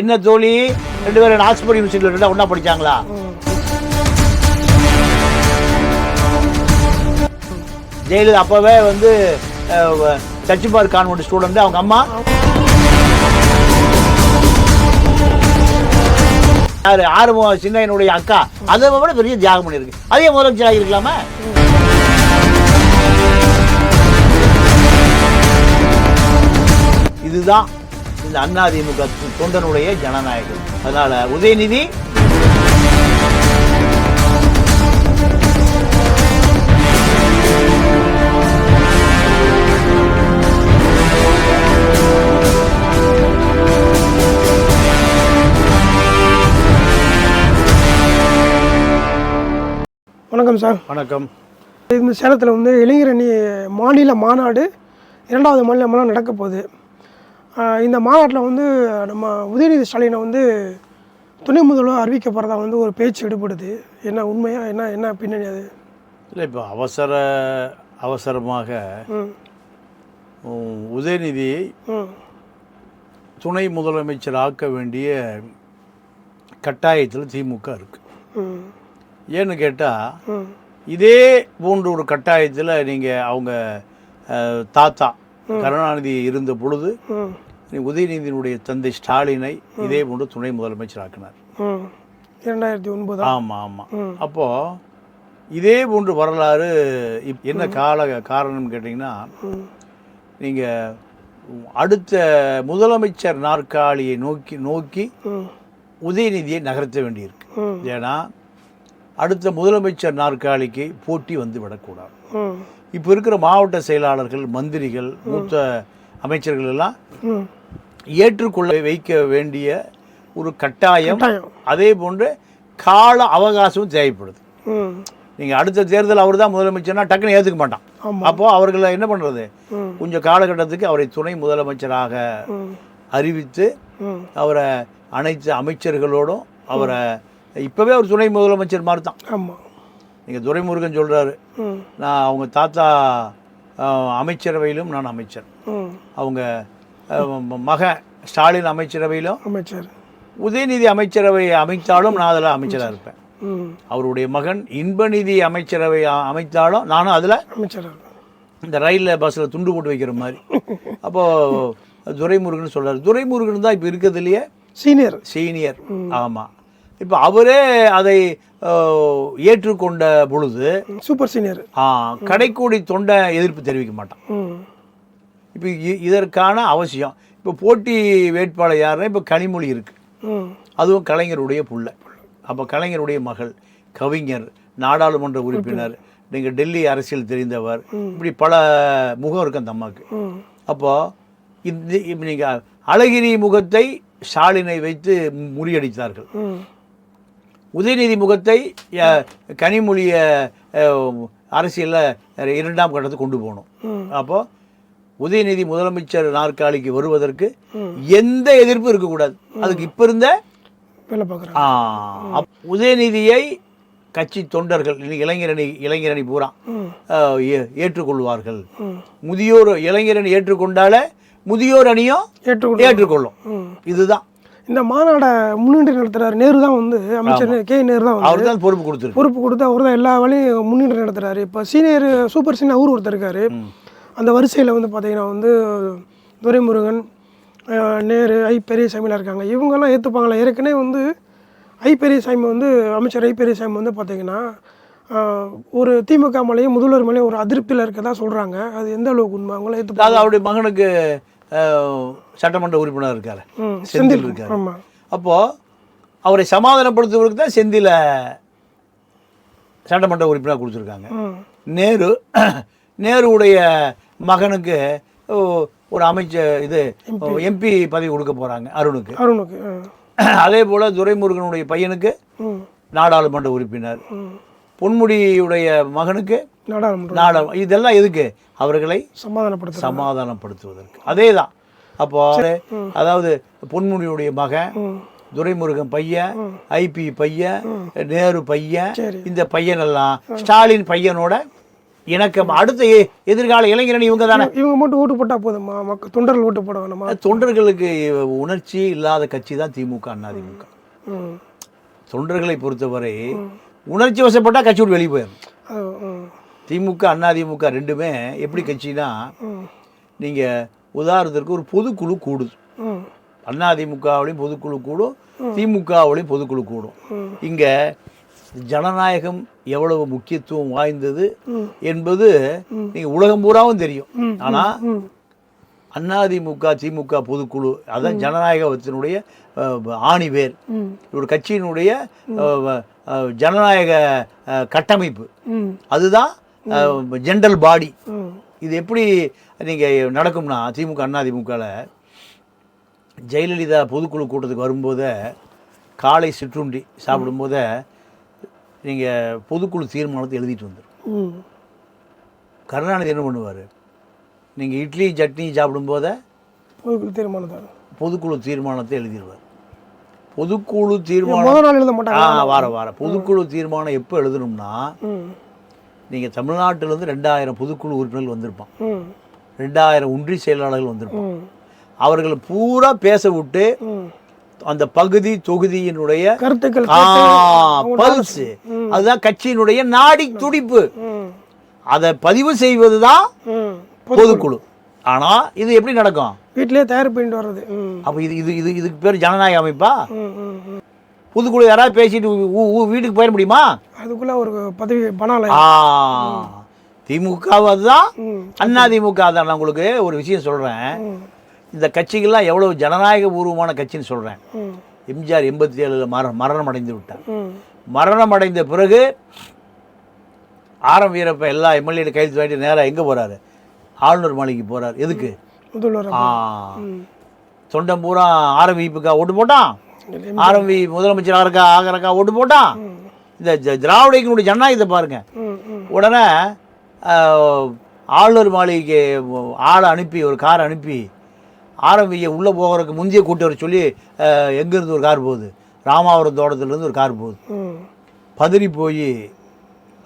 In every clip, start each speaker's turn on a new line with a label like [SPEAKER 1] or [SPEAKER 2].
[SPEAKER 1] என்ன தோழி ரெண்டு பேரும் ஆக்ஸ்போர்ட் யூனிவர்சிட்டியில் ரெண்டா ஒன்றா படிச்சாங்களா? ஜெயலலிதா அப்போவே வந்து சச்சிபார் கான்வெண்ட் ஸ்டூடெண்ட் அவங்க அம்மா. யாரு? ஆறுமுகம் சின்னையனுடைய அக்கா. அதை விட பெரிய தியாகம் பண்ணியிருக்கு. அதே முதலமைச்சர் ஆகியிருக்கலாமா? இதுதான். இந்த அதிமுக தொண்டனுடைய ஜனநாயகம். அதனால உதயநிதி.
[SPEAKER 2] வணக்கம் சார்.
[SPEAKER 1] வணக்கம்.
[SPEAKER 2] இந்த சேலத்தில் வந்து இளைஞரணி மாநில மாநாடு இரண்டாவது மாநிலமெல்லாம் நடக்க போகுது. இந்த மாநாட்டில் வந்து நம்ம உதயநிதி ஸ்டாலினை வந்து துணை முதல்வர் அறிவிக்க போகிறதா வந்து ஒரு பேச்சு எடுப்படுது என்ன உண்மையா என்ன என்ன பின்னணி அது?
[SPEAKER 1] இல்லை இப்போ அவசர அவசரமாக உதயநிதியை துணை முதலமைச்சர் ஆக்க வேண்டிய கட்டாயத்தில் திமுக இருக்கு. ஏன்னு கேட்டால் இதே போன்ற ஒரு கட்டாயத்தில் நீங்கள் அவங்க தாத்தா கருணாநிதி இருந்த பொழுது உதயநிதியினுடைய தந்தை ஸ்டாலினை இதே போன்று துணை முதலமைச்சர் ஆக்கினார்
[SPEAKER 2] இரண்டாயிரத்தி ஒன்பது?
[SPEAKER 1] ஆமாம் ஆமாம் அப்போது இதே போன்று வரலாறு இப் என்ன கால காரணம் கேட்டிங்கன்னா நீங்கள் அடுத்த முதலமைச்சர் நாற்காலியை நோக்கி நோக்கி உதயநிதியை நகர்த்த வேண்டியிருக்கு. ஏன்னா அடுத்த முதலமைச்சர் நாற்காலிக்கு போட்டி வந்து விடக்கூடாது. இப்போ இருக்கிற மாவட்ட செயலாளர்கள் மந்திரிகள் மூத்த அமைச்சர்கள் எல்லாம் ஏற்றுக்கொள்ள வைக்க வேண்டிய ஒரு கட்டாயம் அதே போன்று கால அவகாசமும் தேவைப்படுது. நீங்கள் அடுத்த தேர்தல் அவர் தான் முதலமைச்சர்னா டக்குன்னு ஏற்றுக்க மாட்டான். அப்போது அவர்களை என்ன பண்ணுறது கொஞ்சம் காலகட்டத்துக்கு அவரை துணை முதலமைச்சராக அறிவித்து அவரை அனைத்து அமைச்சர்களோடும் அவரை இப்போவே அவர் துணை முதலமைச்சர் மாதிரி தான்
[SPEAKER 2] ஆமாம்
[SPEAKER 1] நீங்கள் துரைமுருகன் சொல்கிறாரு நான் அவங்க தாத்தா அமைச்சரவையிலும் நான் அமைச்சர் அவங்க மகன் ஸ்டாலின் அமைச்சரவையிலும்
[SPEAKER 2] அமைச்சர்.
[SPEAKER 1] உதயநிதி அமைச்சரவை அமைத்தாலும் நான் அதில் அமைச்சராக இருப்பேன். அவருடைய மகன் இன்பநிதி அமைச்சரவை அமைத்தாலும் நானும் அதில்
[SPEAKER 2] அமைச்சர்
[SPEAKER 1] இந்த ரயிலில் பஸ்ஸில் துண்டு போட்டு வைக்கிற மாதிரி. அப்போது துரைமுருகன் சொல்றாரு. துரைமுருகன் தான் இப்போ இருக்கிறதுலையே
[SPEAKER 2] சீனியர்.
[SPEAKER 1] சீனியர். ஆமாம் இப்போ அவரே அதை ஏற்றுக்கொண்ட பொழுது
[SPEAKER 2] சூப்பர் சீனியர்.
[SPEAKER 1] ஆ, கடைக்கோடி தொண்டை எதிர்ப்பு தெரிவிக்க மாட்டான். இப்போ இதற்கான அவசியம். இப்போ போட்டி வேட்பாளர் யாருன்னா இப்போ கனிமொழி இருக்கு.
[SPEAKER 2] ம்.
[SPEAKER 1] அதுவும் கலைஞருடைய புள்ள. அப்போ கலைஞருடைய மகள் கவிஞர் நாடாளுமன்ற உறுப்பினர் நீங்கள் டெல்லி அரசியல் தெரிந்தவர். இப்படி பல முகம் இருக்கு அந்த அம்மாவுக்கு
[SPEAKER 2] ம்.
[SPEAKER 1] அப்போ இந்த இப்போ நீங்கள் அழகிரி முகத்தை ஸ்டாலினை வைத்து முறியடித்தார்கள். உதயநிதி முகத்தை கனிமொழிய அரசியலில் இரண்டாம் கட்டத்துக்கு கொண்டு போகணும்.
[SPEAKER 2] ம்.
[SPEAKER 1] அப்போ உதயநிதி முதலமைச்சர் நாற்காலிக்கு வருவதற்கு எந்த எதிர்ப்பும் இருக்கக்கூடாது. அதுக்கு இப்போ இருந்த உதயநிதியை கட்சி தொண்டர்கள் இளைஞரணி இளைஞரணி பூரா ஏற்றுக்கொள்வார்கள். முதியோர் இளைஞரணி ஏற்றுக்கொண்டாலே முதியோர் அணியும் ஏற்றுக்கொள்ளும். இதுதான்.
[SPEAKER 2] இந்த மாநாடை முன்னின்று நடத்துறாரு நேரு தான் வந்து அமைச்சர் கே நேரு தான்
[SPEAKER 1] அவர் தான் பொறுப்பு கொடுத்துருக்கு.
[SPEAKER 2] பொறுப்பு கொடுத்து அவர் தான் எல்லா வேலையும் முன்னின்று நடத்துறாரு. இப்போ சீனியர் சூப்பர் சீனியர் அவர் ஒருத்தர் இருக்காரு. அந்த வரிசையில் வந்து பார்த்தீங்கன்னா வந்து துரைமுருகன் நேரு ஐ பெரியசாமிலாம் இருக்காங்க. இவங்கெல்லாம் ஏற்றுப்பாங்களா ஏற்கனவே வந்து ஐ பெரியசாமி வந்து அமைச்சர் ஐ பெரியசாமி வந்து பார்த்தீங்கன்னா ஒரு திமுக மேலேயும் முதல்வர் மேலேயும் ஒரு அதிருப்தியில் இருக்கதா சொல்கிறாங்க அது எந்த அளவுக்கு உண்மை? ஏற்றுப்பாங்க
[SPEAKER 1] அதாவது அவருடைய மகனுக்கு சட்டமன்ற உறுப்பினர் இருக்காரு. செந்தில் இருக்காரு.
[SPEAKER 2] ஆமாம்
[SPEAKER 1] அப்போ அவரை சமாதானப்படுத்துவதற்கு தான் செந்தில சட்டமன்ற உறுப்பினர் கொடுத்துருக்காங்க. நேரு நேருவுடைய மகனுக்கு ஒரு அமைச்சர் இது எம்பி. பதவி கொடுக்க போறாங்க அருணுக்கு.
[SPEAKER 2] அருணுக்கு.
[SPEAKER 1] அதே போல துரைமுருகனுடைய பையனுக்கு நாடாளுமன்ற உறுப்பினர். பொன்முடியுடைய மகனுக்கு
[SPEAKER 2] நாடாளுமன்றம்
[SPEAKER 1] நாடாளு இதெல்லாம் எதுக்கு? அவர்களை
[SPEAKER 2] சமாதானப்படுத்துகிறாங்க
[SPEAKER 1] சமாதானப்படுத்துவதற்கு. அதே தான் அப்போ அதாவது பொன்முடியுடைய மகன் துரைமுருகன் பையன் ஐபி பையன் நேரு பையன். இந்த பையனெல்லாம் ஸ்டாலின் பையனோட எனக்கு அடுத்த எதிர்கால இளைஞரணி இவங்க தானே
[SPEAKER 2] இவங்க மட்டும் ஓட்டு போட்டால் போதுமா? மக்கள் தொண்டர்கள் ஓட்டு போட வேணுமா?
[SPEAKER 1] தொண்டர்களுக்கு உணர்ச்சி இல்லாத கட்சி தான் திமுக அதிமுக
[SPEAKER 2] ம்.
[SPEAKER 1] தொண்டர்களை பொறுத்தவரை உணர்ச்சி வசப்பட்டா கட்சி விட்டு வெளியே போயிடும்
[SPEAKER 2] அது ம்.
[SPEAKER 1] திமுக ரெண்டுமே எப்படி கட்சினா நீங்கள் உதாரணத்திற்கு ஒரு பொதுக்குழு கூடுது.
[SPEAKER 2] ம்.
[SPEAKER 1] அதிமுகவிலையும் பொதுக்குழு கூடும் திமுகவிலையும் பொதுக்குழு கூடும். இங்கே ஜனநாயகம் எவ்வளவு முக்கியத்துவம் வாய்ந்தது என்பது நீங்கள் உலகம் பூராவும் தெரியும். ஆனால் அதிமுக திமுக பொதுக்குழு அதான் ஜனநாயகத்தினுடைய ஆணிவேர். ஒரு கட்சியினுடைய ஜனநாயக கட்டமைப்பு. அதுதான் ஜென்ரல் பாடி. இது எப்படி நீங்கள் நடக்கும்னா திமுக அதிமுகவில் ஜெயலலிதா பொதுக்குழு கூட்டத்துக்கு வரும்போதே காலை சிற்றுண்டி சாப்பிடும்போதே நீங்கள் பொதுக்குழு தீர்மானத்தை எழுதிட்டு வந்துடும் கருணாநிதி என்ன பண்ணுவார்? நீங்கள் இட்லி சட்னி சாப்பிடும்போதே
[SPEAKER 2] பொதுக்குழு தீர்மானம்
[SPEAKER 1] பொதுக்குழு தீர்மானத்தை எழுதிடுவார் பொதுக்குழு தீர்மானம்
[SPEAKER 2] எழுத மாட்டாங்க.
[SPEAKER 1] வார வாரம் பொதுக்குழு தீர்மானம் எப்போ எழுதணும்னா நீங்கள் தமிழ்நாட்டிலேருந்து ரெண்டாயிரம் பொதுக்குழு உறுப்பினர்கள் வந்திருப்பான் ரெண்டாயிரம் ஒன்றிய செயலாளர்கள் வந்திருப்பான் அவர்களை பூரா பேச விட்டு அந்த பகுதி தொகுதியினுடைய
[SPEAKER 2] கருத்துக்கள்
[SPEAKER 1] பல்ஸ் அதுதான் கட்சியினுடைய நாடி துடிப்பு. அதை பதிவு செய்வது தான்
[SPEAKER 2] ம்.
[SPEAKER 1] பொதுக்குழு. ஆனா இது எப்படி நடக்கும்?
[SPEAKER 2] வீட்டிலேயே தயார் பண்ணிட்டு வர்றது.
[SPEAKER 1] அப்போ இது இது இது இதுக்கு பேர் ஜனநாயக அமைப்பா? பொதுக்குழு யாராவது பேசிட்டு வீட்டுக்கு போயிட முடியுமா?
[SPEAKER 2] அதுக்குள்ள ஒரு பதவி பணம்
[SPEAKER 1] திமுக அதுதான் அண்ணா திமுக தான் நான் உங்களுக்கு ஒரு விஷயம் சொல்றேன். இந்த கட்சிகள்லாம் எவ்வளவு ஜனநாயக பூர்வமான கட்சின்னு சொல்றேன்.
[SPEAKER 2] ம்.
[SPEAKER 1] எம்ஜிஆர் எண்பத்தி ஏழில் மர மரணம் அடைந்து விட்டார் மரணம் அடைந்த பிறகு ஆரம் வீரப்ப எல்லா எம்எல்ஏ கையெழுத்து வாங்கிட்டு நேராக எங்கே போறாரு? ஆளுநர் மாளிகைக்கு போறாரு. எதுக்கு? தொண்டம் பூரா ஆரம்பிப்புக்கா ஓட்டு போட்டான். ஆரம்பி முதலமைச்சர் ஆகிறக்கா ஆகிறக்கா ஓட்டு போட்டான் இந்த திராவிட இயக்கனுடைய ஜனநாயகத்தை பாருங்க. உடனே ஆளுநர் மாளிகைக்கு ஆளை அனுப்பி ஒரு கார் அனுப்பி ஆரம்பியை உள்ளே போகிறதுக்கு முந்தைய கூட்டு வர சொல்லி எங்கேருந்து ஒரு கார் போகுது? ராமாவரம் தோட்டத்துலேருந்து ஒரு கார் போகுது. பதறி போய்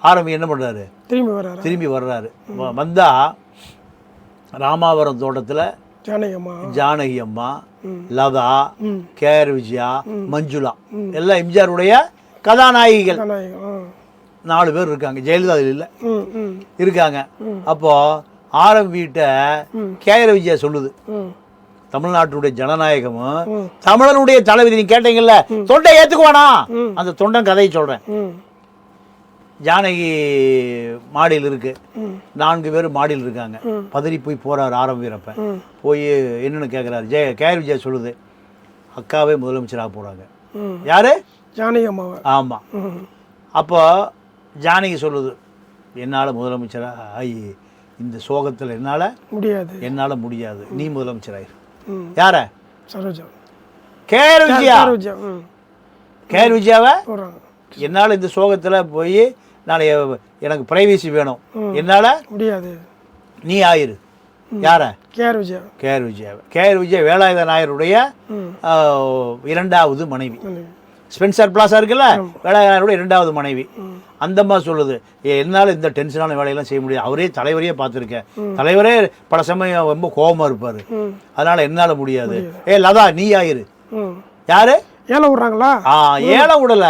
[SPEAKER 1] ஆரம்பி என்ன பண்ணுறாரு
[SPEAKER 2] திரும்பி வர்றாரு?
[SPEAKER 1] திரும்பி வர்றாரு. வ- வந்தா ராமாவரம் தோட்டத்தில் ஜானகி அம்மா. லதா
[SPEAKER 2] ம்.
[SPEAKER 1] கேஆர் விஜயா மஞ்சுளா. எல்லாம் எம்ஜிஆருடைய கதாநாயகிகள். நாலு பேர் இருக்காங்க. ஜெயலலிதா அதில் இல்லை. இருக்காங்க. அப்போ ஆரம்பிட்ட கேஆர் விஜயா சொல்லுது. தமிழ்நாட்டுடைய ஜனநாயகமும். தமிழனுடைய தலைவிதி நீ கேட்டீங்கல்ல? தொண்டை ஏத்துக்குவானா? அந்த தொண்டன் கதையை சொல்றேன். ஜானகி மாடியில் இருக்கு. நான்கு பேர் மாடியில் இருக்காங்க. பதறி போய் போறாரு ஆரம்ப வீரப்ப
[SPEAKER 2] ம்.
[SPEAKER 1] போய் என்னன்னு கேட்குறாரு ஜெய கேஆர் விஜயா சொல்லுது. அக்காவே முதலமைச்சராக போறாங்க. யாரு?
[SPEAKER 2] ஜானகம்மாவை
[SPEAKER 1] ஆமா.
[SPEAKER 2] ம்.
[SPEAKER 1] அப்போ ஜானகி சொல்லுது என்னால் முதலமைச்சராக ஆகி இந்த சோகத்தில் என்னால்
[SPEAKER 2] முடியாது.
[SPEAKER 1] என்னால் முடியாது. நீ முதலமைச்சராயிரு. யார
[SPEAKER 2] Saroja
[SPEAKER 1] K R Vijaya K R விஜயாவை என்னால் இந்த சோகத்தில் போய் நான் எனக்கு பிரைவேசி வேணும் என்னால்
[SPEAKER 2] முடியாது
[SPEAKER 1] நீ ஆயிரு யார
[SPEAKER 2] கேஆர் விஜயா
[SPEAKER 1] கேஆர் விஜயாவை கேஆர் விஜயா வேலாயுத நாயருடைய இரண்டாவது மனைவி. ஸ்பென்சர் பிளாஸா இருக்குல்ல? நாயருடைய இரண்டாவது மனைவி. அந்த அம்மா சொல்லுது. "ஏ, என்னால் இந்த டென்ஷனான வேலையெல்லாம் செய்ய முடியாது. அவரே தலைவரையே பார்த்துருக்கேன். தலைவரே பல சமயம் ரொம்ப கோபமா இருப்பார். அதனால என்னால் முடியாது. ஏ லதா நீ ஆயிரு. யாரு?
[SPEAKER 2] ஏழை விட்றாங்களா?
[SPEAKER 1] ஆ ஏழை விடல.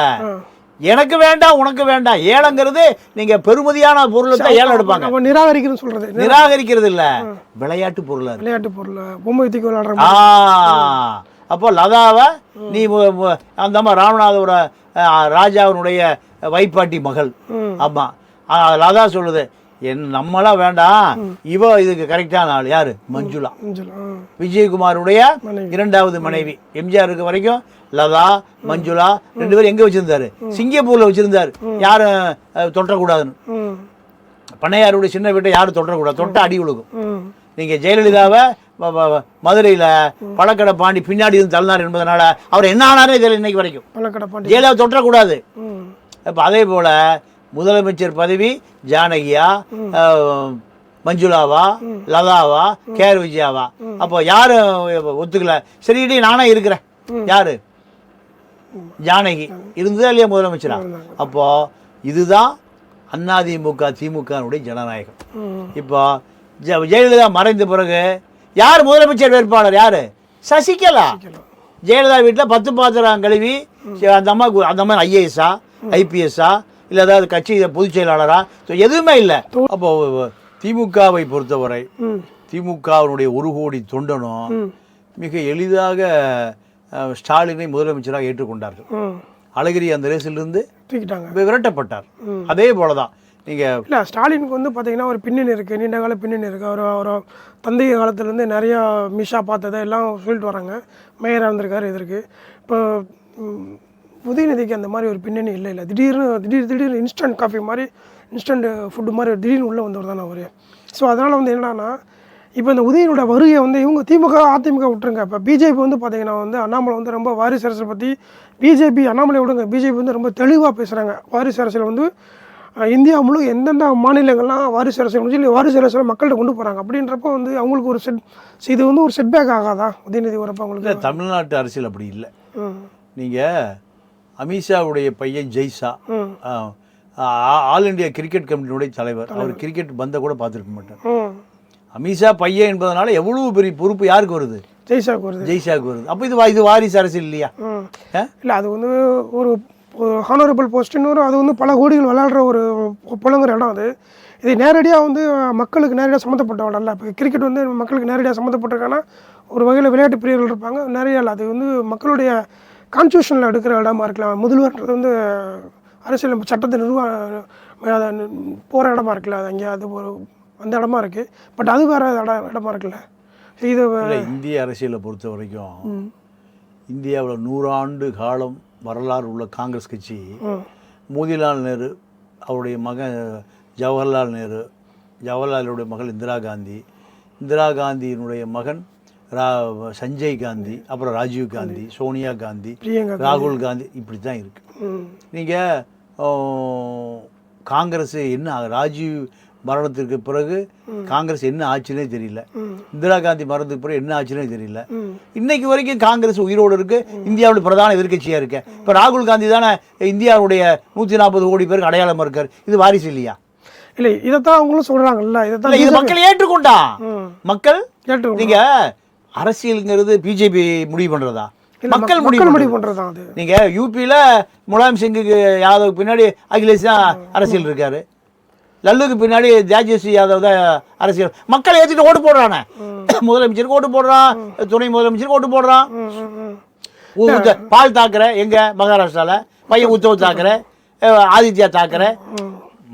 [SPEAKER 1] எனக்கு வேண்டாம் உனக்கு வேண்டாம். ஏழைங்கிறது நீங்க பெருமதியான பொருளை தான் ஏழை எடுப்பாங்க.
[SPEAKER 2] அவன் நிராகரிக்கிறேன்னு சொல்றது.
[SPEAKER 1] நிராகரிக்கிறது இல்ல. விளையாட்டு பொருளா
[SPEAKER 2] விளையாட்டு பொருள் பொம்மை தூக்கி விளையாடுற மாதிரி.
[SPEAKER 1] அப்போ லதாவை நீ அந்த அம்மா ராமநாதபுர ராஜாவினுடைய வைப்பாட்டி மகள்.
[SPEAKER 2] ம்.
[SPEAKER 1] ஆமா. ஆ, லதா சொல்லுது என் நம்மளாம் வேண்டாம். இவ இதுக்கு கரெக்டான ஆள். யாரு? மஞ்சுளா. விஜயகுமாருடைய. இரண்டாவது மனைவி. எம்ஜிஆர் இருக்க வரைக்கும் லதா மஞ்சுளா ரெண்டு பேரும் எங்க வச்சிருந்தாரு? சிங்கப்பூர்ல வச்சிருந்தாரு. யாரும் தொட்டக்கூடாதுன்னு. பண்ணையாருடைய சின்ன வீட்டை யாரும் தொட்டக்கூடாது. தொட்டா அடி விழுகும்.
[SPEAKER 2] ம்
[SPEAKER 1] நீங்க ஜெயலலிதாவை மதுரையில பழக்கடை பாண்டி பின்னாடி இருந்து தள்ளினார் என்பதனால அவர் என்ன ஆனாரே தெரியல இன்னைக்கு வரைக்கும்.
[SPEAKER 2] பழக்கடை பாண்டி.
[SPEAKER 1] ஜெயலலிதா தொட்டக்கூடாது.
[SPEAKER 2] ம்.
[SPEAKER 1] அப்போ அதே போல முதலமைச்சர் பதவி ஜானகியா மஞ்சுளாவா லதாவா கேஆர் விஜயாவா? அப்போ யாரும் ஒத்துக்கல. சரி இடி நானே இருக்கிறேன். யாரு? ஜானகி. இருந்ததா இல்லையா முதலமைச்சரா? அப்போ இதுதான் அதிமுக திமுகனுடைய ஜனநாயகம். இப்போ ஜெயலலிதா மறைந்த பிறகு யார் முதலமைச்சர் வேட்பாளர் யார்? சசிகலா. ஜெயலலிதா வீட்டில் பத்து பாத்திரம் கழுவி அந்த அம்மா அந்த அம்மா ஐஏஎஸ்ஸா? ஐபிஎஸ்ஸா? இல்லை ஏதாவது கட்சி பொதுச் செயலாளரா? ஸோ எதுவுமே இல்லை. அப்போ திமுகவை பொறுத்தவரை திமுகவினுடைய ஒரு கோடி தொண்டனும் மிக எளிதாக ஸ்டாலினை முதலமைச்சராக ஏற்றுக்கொண்டார்கள். அழகிரி அந்த ரேஸிலிருந்து விரட்டப்பட்டார். அதே போல தான் நீங்கள்
[SPEAKER 2] இல்லை ஸ்டாலினுக்கு வந்து பார்த்தீங்கன்னா ஒரு பின்னணி இருக்குது நீண்ட கால பின்னணி இருக்குது அவர் அவர் தந்தை காலத்துலேருந்து நிறையா மிஷா பார்த்ததை எல்லாம் சொல்லிட்டு வராங்க. மேயராக இருந்திருக்காரு இது இருக்குது இப்போ உதயநிதிக்கு அந்த மாதிரி ஒரு பின்னணி இல்லை இல்லை. திடீர்னு திடீர் திடீர்னு இன்ஸ்டன்ட் காஃபி மாதிரி இன்ஸ்டன்ட் ஃபுட்டு மாதிரி திடீர்னு உள்ளே வந்தவர் தானே அவர். ஸோ அதனால் வந்து என்னன்னா இப்போ இந்த உதயனோட வருகை வந்து இவங்க திமுக அதிமுக விட்டுருங்க. இப்போ பிஜேபி வந்து பார்த்தீங்கன்னா வந்து அண்ணாமலை வந்து ரொம்ப வாரிசு அரசியல் பற்றி பிஜேபி அண்ணாமலை விடுங்க. பிஜேபி வந்து ரொம்ப தெளிவாக பேசுகிறாங்க வாரிசு அரசியல் வந்து இந்தியா முழு எந்தெந்த மாநிலங்கள்லாம் வாரிசு அரசியல் முடிஞ்சு இல்லை வாரிசு அரசியல் மக்கள்கிட்ட கொண்டு போகிறாங்க அப்படின்றப்போ வந்து அவங்களுக்கு ஒரு செட் இது வந்து ஒரு செட்பேக் ஆகாதா? உதயநிதி வரப்போ அவங்களுக்கு?
[SPEAKER 1] தமிழ்நாட்டு அரசியல் அப்படி இல்லை. நீங்கள் அமித்ஷாவுடைய பையன் ஜெய்ஷா ஆல் இந்தியா கிரிக்கெட் கமிட்டியினுடைய தலைவர். அவர் கிரிக்கெட் பந்த கூட பார்த்துருக்க மாட்டார். அமித்ஷா பையன் என்பதனால எவ்வளவு பெரிய பொறுப்பு யாருக்கு வருது?
[SPEAKER 2] ஜெய்ஷாக்கு வருது.
[SPEAKER 1] ஜெய்ஷாவுக்கு வருது. அப்போ இது இது வாரிசு அரசியல் இல்லையா?
[SPEAKER 2] இல்லை அது வந்து ஒரு ஹானரபிள் போஸ்ட்னு ஒரு அது வந்து பல கோடிகள் விளையாடுற ஒரு புலங்குற இடம் அது. இது நேரடியாக வந்து மக்களுக்கு நேரடியாக சம்மந்தப்பட்ட இடம் இல்லை இப்போ கிரிக்கெட் வந்து மக்களுக்கு நேரடியாக சம்மந்தப்பட்டிருக்காங்கன்னா ஒரு வகையில் விளையாட்டு பிரியர்கள் இருப்பாங்க. நிறைய இல்லை அது வந்து மக்களுடைய கான்ஸ்டியூஷனில் எடுக்கிற இடமா இருக்கலாம். முதல்வர்ன்றது வந்து அரசியல் சட்டத்தை நிர்வா போகிற இடமா இருக்குல்ல அது அங்கே அது ஒரு அந்த இடமா இருக்குது பட் அது வேறு இடம் இடமா இருக்குல்ல. இது
[SPEAKER 1] இந்திய அரசியலை பொறுத்த வரைக்கும் இந்தியாவில் நூறாண்டு காலம் வரலாறு உள்ள காங்கிரஸ் கட்சி மோதிலால் நேரு அவருடைய மகன் ஜவஹர்லால் நேரு ஜவஹர்லாலுடைய மகள் இந்திரா காந்தி இந்திரா காந்தியினுடைய மகன் ரா சஞ்சய் காந்தி அப்புறம் ராஜீவ் காந்தி சோனியா காந்தி ராகுல் காந்தி இப்படி தான் இருக்கு.
[SPEAKER 2] ம்.
[SPEAKER 1] நீங்கள் காங்கிரஸ் என்ன ராஜீவ் மரணத்திற்கு பிறகு காங்கிரஸ் என்ன ஆச்சுன்னே தெரியல. இந்திரா காந்தி மரணத்துக்கு பிறகு என்ன ஆச்சுன்னே தெரியல. இன்னைக்கு வரைக்கும் காங்கிரஸ் உயிரோடு இருக்கு. இந்தியாவுடைய பிரதான எதிர்க்கட்சியா இருக்கு. இப்போ ராகுல் காந்தி தானே இந்தியாவுடைய நூற்றி நாற்பது கோடி பேருக்கு அடையாளம் இருக்கார். இது வாரிசு இல்லையா?
[SPEAKER 2] இல்லை இதைத்தான் அவங்களும் சொல்கிறாங்கல்ல இதைத்தான்
[SPEAKER 1] இது மக்கள் ஏற்றுக்கொண்டான்
[SPEAKER 2] ம்.
[SPEAKER 1] மக்கள்?
[SPEAKER 2] கேட்டு
[SPEAKER 1] நீங்க அரசியலுங்கிறது பிஜேபி முடிவு பண்றதா?
[SPEAKER 2] இல்ல,
[SPEAKER 1] மக்கள்
[SPEAKER 2] மக்-
[SPEAKER 1] முடிவு.
[SPEAKER 2] முடிவு பண்ணுறது அது?
[SPEAKER 1] நீங்க யூபியில் முலாயம் சிங்குக்கு யாதவ் பின்னாடி அகிலேஷ் தான் அரசியல் இருக்காரு. லல்லுக்கு பின்னாடி தேஜஸ்வி யாதவ் தான் அரசியல். மக்களை ஏற்றிட்டு ஓட்டு போடுறானே. முதலமைச்சருக்கு ஓட்டு போடுறான். துணை முதலமைச்சருக்கு ஓட்டு போடுறான். பால் தாக்கரே எங்க? மகாராஷ்டிரால. பையன் உத்தவ் தாக்கரே ஆதித்யா தாக்கரே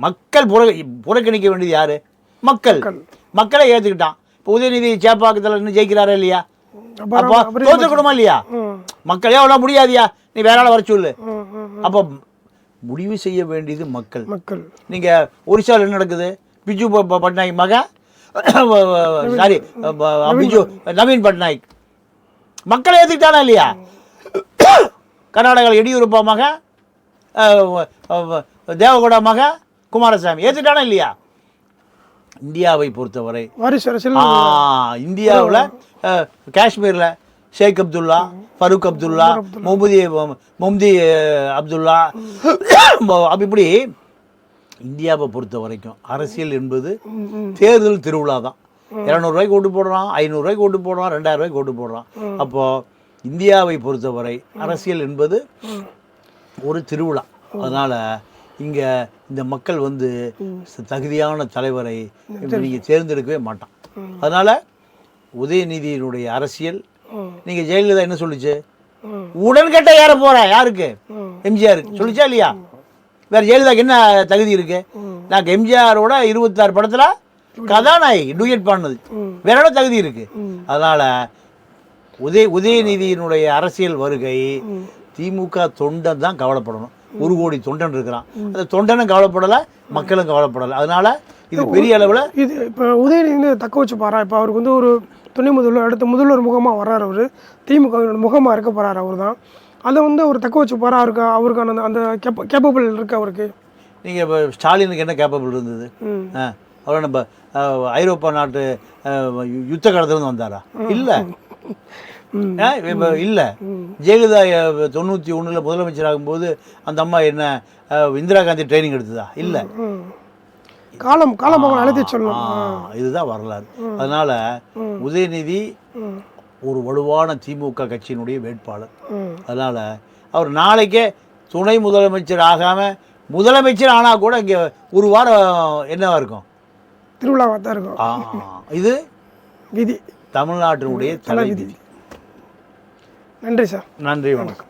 [SPEAKER 1] மக்கள் புற புறக்கணிக்க வேண்டியது யாரு? மக்கள். மக்களை. ஏத்துக்கிட்டான். இப்போ உதயநிதி சேப்பாக்கத்தில் இன்னும் ஜெயிக்கிறாரா இல்லையா? அப்போ தோத்துக்கணுமா இல்லையா? மக்களே அவ்வளோ முடியாதியா? நீ வேற ஆளை வர சொல்லு. அப்போ முடிவு செய்ய வேண்டியது மக்கள்.
[SPEAKER 2] மக்கள்.
[SPEAKER 1] நீங்க ஒரிசால என்ன நடக்குது? பிஜு பட்நாயக் மக? சாரி பிஜு நவீன் பட்நாயக். மக்களை ஏத்துக்கிட்டானா இல்லையா? கர்நாடகாவில் எடியூரப்பா மக தேவகவுடா மக குமாரசாமி. ஏத்துக்கிட்டானா இல்லையா? இந்தியாவை பொறுத்தவரை. இந்தியாவில் காஷ்மீரில் ஷேக் அப்துல்லா ஃபரூக் அப்துல்லா முஹம்மதி மும்தி அப்துல்லா. அப்ப இப்படி இந்தியாவை பொறுத்த வரைக்கும் அரசியல் என்பது தேர்தல் திருவிழா தான். இரநூறுவாய்க்கு ஓட்டு போடுறான் ஐநூறுரூவாய்க்கு ஓட்டு போடுறான் ரெண்டாயிரம் ரூபாய்க்கு ஓட்டு போடுறான். அப்போது இந்தியாவை பொறுத்தவரை அரசியல் என்பது ஒரு திருவிழா. அதனால் இங்கே இந்த மக்கள் வந்து தகுதியான தலைவரை நீங்கள் தேர்ந்தெடுக்கவே மாட்டான். அதனால் உதயநிதியினுடைய அரசியல் நீங்கள் ஜெயலலிதா என்ன சொல்லுச்சு? உடன்கட்ட ஏற போகிறேன் யாருக்கு?
[SPEAKER 2] ம்
[SPEAKER 1] எம்ஜிஆருக்கு. சொல்லிச்சா இல்லையா? வேற ஜெயலலிதாக்கு என்ன தகுதி இருக்கு? நாங்கள் எம்ஜிஆரோட இருபத்தாறு படத்தில் கதாநாயகி டூயட் பாடினது வேற என்ன தகுதி இருக்கு? அதனால உதய உதயநிதியினுடைய அரசியல் வருகை திமுக தொண்டன் தான் கவலைப்படணும். ஒரு கோடி தொண்டன் இருக்கிறான். அந்த தொண்டனும் கவலைப்படலை மக்களும் கவலைப்படலை. அதனால இது பெரிய அளவில்
[SPEAKER 2] இது இப்போ உதயநிதி தக்க வச்சு பாரா. இப்போ அவருக்கு வந்து ஒரு துணை முதல்வர் அடுத்த முதல்வர் முகமாக வர்றாரு அவர். திமுக முகமாக இருக்க போகிறாரு அவர் தான் அதை வந்து அவர் தக்க வச்சு போகிறா அவருக்கு அவருக்கான அந்த- அந்த கேப்ப கேப்பபிள் இருக்கு அவருக்கு?
[SPEAKER 1] நீங்கள் இப்போ ஸ்டாலினுக்கு என்ன கேப்பபிள் இருந்தது? அவர் நம்ம ஐரோப்பா நாட்டு யுத்த காலத்துலேருந்து வந்தாரா? இல்லை. இப்ப இல்ல. ஜெயலலிதா தொண்ணூத்தி ஒண்ணுல முதலமைச்சர் ஆகும்போது அந்த அம்மா என்ன இந்திரா காந்தி ட்ரைனிங் எடுத்ததா? இல்ல.
[SPEAKER 2] காலம் காலம் அவங்க அழைத்து சொல்லணும்.
[SPEAKER 1] இதுதான் வரலாறு. அதனால உதயநிதி. ஒரு வலுவான திமுக கட்சியினுடைய வேட்பாளர். அதனால அவர் நாளைக்கே துணை முதலமைச்சர் ஆகாம முதலமைச்சர் ஆனா கூட இங்க ஒரு வாரம் என்னவா இருக்கும்?
[SPEAKER 2] திருவிழாவாக தான் இருக்கும்.
[SPEAKER 1] இது
[SPEAKER 2] விதி.
[SPEAKER 1] தமிழ்நாட்டினுடைய தலைவிதி.
[SPEAKER 2] நன்றி சார்.
[SPEAKER 1] நன்றி வணக்கம்.